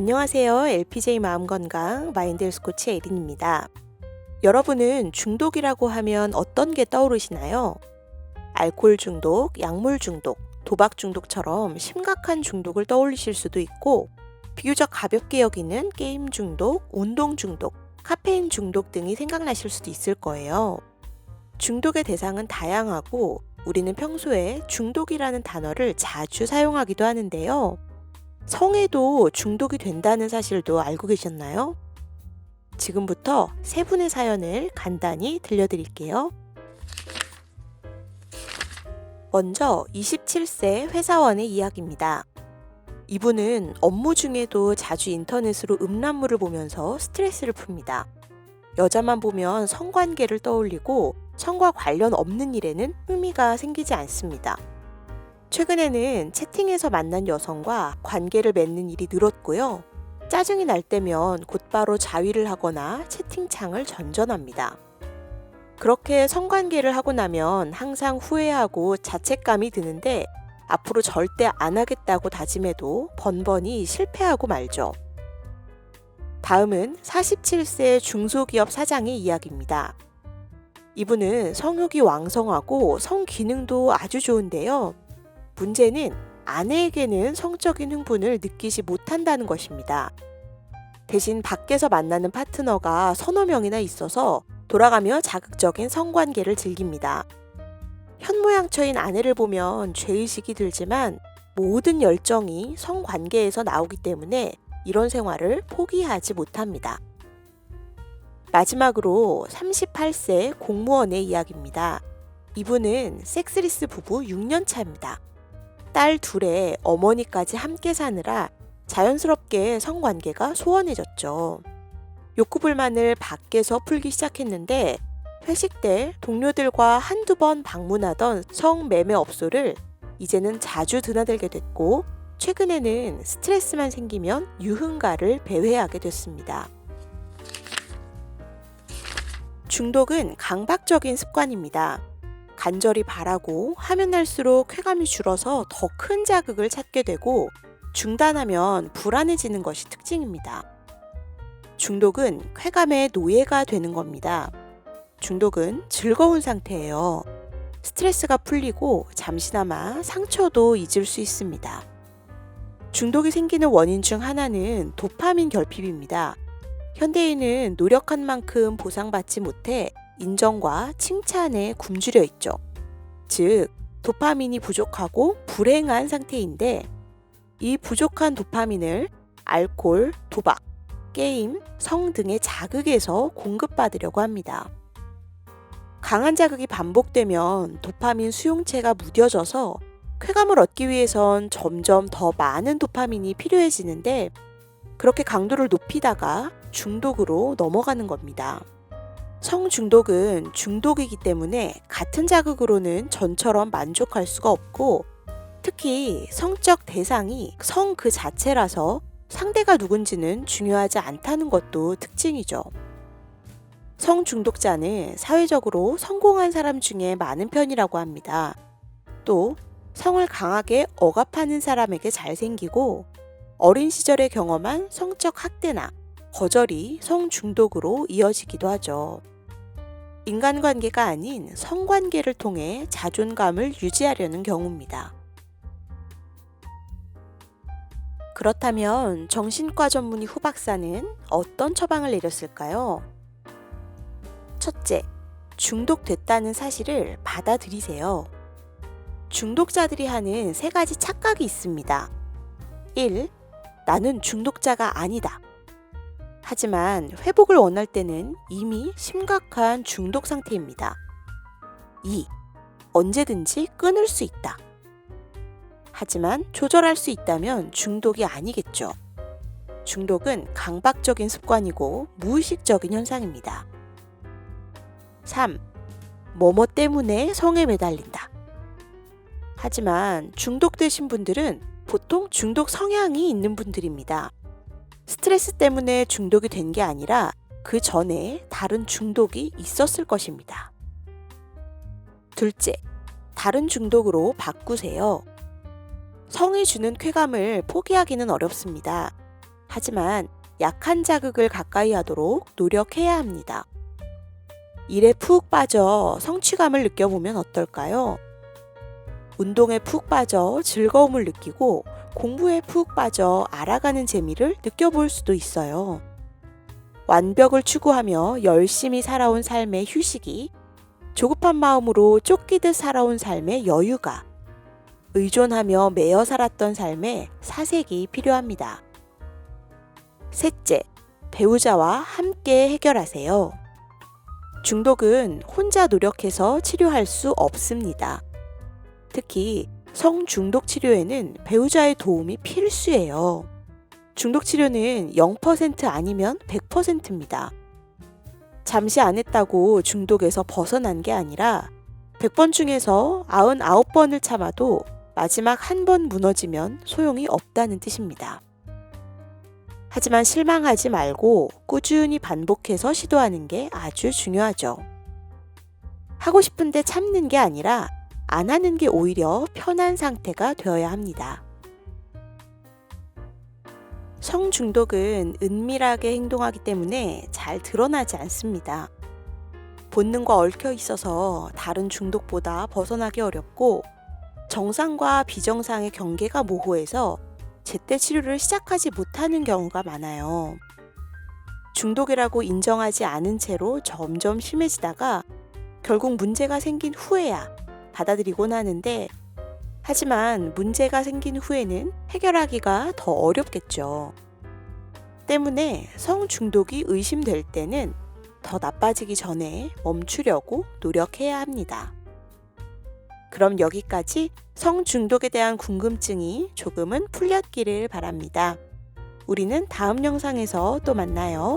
안녕하세요. LPJ 마음건강 마인드헬스 코치 에린입니다. 여러분은 중독이라고 하면 어떤 게 떠오르시나요? 알코올 중독, 약물 중독, 도박 중독처럼 심각한 중독을 떠올리실 수도 있고 비교적 가볍게 여기는 게임 중독, 운동 중독, 카페인 중독 등이 생각나실 수도 있을 거예요. 중독의 대상은 다양하고 우리는 평소에 중독이라는 단어를 자주 사용하기도 하는데요. 성에도 중독이 된다는 사실도 알고 계셨나요? 지금부터 세 분의 사연을 간단히 들려드릴게요. 먼저 27세 회사원의 이야기입니다. 이분은 업무 중에도 자주 인터넷으로 음란물을 보면서 스트레스를 풉니다. 여자만 보면 성관계를 떠올리고 성과 관련 없는 일에는 흥미가 생기지 않습니다. 최근에는 채팅에서 만난 여성과 관계를 맺는 일이 늘었고요. 짜증이 날 때면 곧바로 자위를 하거나 채팅창을 전전합니다. 그렇게 성관계를 하고 나면 항상 후회하고 자책감이 드는데 앞으로 절대 안 하겠다고 다짐해도 번번이 실패하고 말죠. 다음은 47세 중소기업 사장의 이야기입니다. 이분은 성욕이 왕성하고 성 기능도 아주 좋은데요. 문제는 아내에게는 성적인 흥분을 느끼지 못한다는 것입니다. 대신 밖에서 만나는 파트너가 서너 명이나 있어서 돌아가며 자극적인 성관계를 즐깁니다. 현모양처인 아내를 보면 죄의식이 들지만 모든 열정이 성관계에서 나오기 때문에 이런 생활을 포기하지 못합니다. 마지막으로 38세 공무원의 이야기입니다. 이분은 섹스리스 부부 6년 차입니다. 딸 둘의 어머니까지 함께 사느라 자연스럽게 성관계가 소원해졌죠. 욕구불만을 밖에서 풀기 시작했는데 회식 때 동료들과 한두 번 방문하던 성매매업소를 이제는 자주 드나들게 됐고 최근에는 스트레스만 생기면 유흥가를 배회하게 됐습니다. 중독은 강박적인 습관입니다. 간절히 바라고 하면 날수록 쾌감이 줄어서 더 큰 자극을 찾게 되고 중단하면 불안해지는 것이 특징입니다. 중독은 쾌감의 노예가 되는 겁니다. 중독은 즐거운 상태예요. 스트레스가 풀리고 잠시나마 상처도 잊을 수 있습니다. 중독이 생기는 원인 중 하나는 도파민 결핍입니다. 현대인은 노력한 만큼 보상받지 못해 인정과 칭찬에 굶주려 있죠. 즉, 도파민이 부족하고 불행한 상태인데 이 부족한 도파민을 알코올, 도박, 게임, 성 등의 자극에서 공급받으려고 합니다. 강한 자극이 반복되면 도파민 수용체가 무뎌져서 쾌감을 얻기 위해선 점점 더 많은 도파민이 필요해지는데 그렇게 강도를 높이다가 중독으로 넘어가는 겁니다. 성중독은 중독이기 때문에 같은 자극으로는 전처럼 만족할 수가 없고 특히 성적 대상이 성 그 자체라서 상대가 누군지는 중요하지 않다는 것도 특징이죠. 성중독자는 사회적으로 성공한 사람 중에 많은 편이라고 합니다. 또 성을 강하게 억압하는 사람에게 잘 생기고 어린 시절에 경험한 성적 학대나 거절이 성중독으로 이어지기도 하죠. 인간관계가 아닌 성관계를 통해 자존감을 유지하려는 경우입니다. 그렇다면 정신과 전문의 후 박사는 어떤 처방을 내렸을까요? 첫째, 중독됐다는 사실을 받아들이세요. 중독자들이 하는 세 가지 착각이 있습니다. 1. 나는 중독자가 아니다. 하지만 회복을 원할 때는 이미 심각한 중독 상태입니다. 2. 언제든지 끊을 수 있다. 하지만 조절할 수 있다면 중독이 아니겠죠. 중독은 강박적인 습관이고 무의식적인 현상입니다. 3. 뭐뭐 때문에 성에 매달린다. 하지만 중독되신 분들은 보통 중독 성향이 있는 분들입니다. 스트레스 때문에 중독이 된 게 아니라 그 전에 다른 중독이 있었을 것입니다. 둘째, 다른 중독으로 바꾸세요. 성이 주는 쾌감을 포기하기는 어렵습니다. 하지만 약한 자극을 가까이 하도록 노력해야 합니다. 일에 푹 빠져 성취감을 느껴보면 어떨까요? 운동에 푹 빠져 즐거움을 느끼고 공부에 푹 빠져 알아가는 재미를 느껴볼 수도 있어요. 완벽을 추구하며 열심히 살아온 삶의 휴식이 조급한 마음으로 쫓기듯 살아온 삶의 여유가 의존하며 매여 살았던 삶의 사색이 필요합니다. 셋째, 배우자와 함께 해결하세요. 중독은 혼자 노력해서 치료할 수 없습니다. 특히 성중독 치료에는 배우자의 도움이 필수예요. 중독 치료는 0% 아니면 100%입니다. 잠시 안 했다고 중독에서 벗어난 게 아니라 100번 중에서 99번을 참아도 마지막 한 번 무너지면 소용이 없다는 뜻입니다. 하지만 실망하지 말고 꾸준히 반복해서 시도하는 게 아주 중요하죠. 하고 싶은데 참는 게 아니라 안 하는 게 오히려 편한 상태가 되어야 합니다. 성중독은 은밀하게 행동하기 때문에 잘 드러나지 않습니다. 본능과 얽혀 있어서 다른 중독보다 벗어나기 어렵고 정상과 비정상의 경계가 모호해서 제때 치료를 시작하지 못하는 경우가 많아요. 중독이라고 인정하지 않은 채로 점점 심해지다가 결국 문제가 생긴 후에야 받아들이곤 하는데 하지만 문제가 생긴 후에는 해결하기가 더 어렵겠죠. 때문에 성중독이 의심될 때는 더 나빠지기 전에 멈추려고 노력해야 합니다. 그럼 여기까지 성중독에 대한 궁금증이 조금은 풀렸기를 바랍니다. 우리는 다음 영상에서 또 만나요.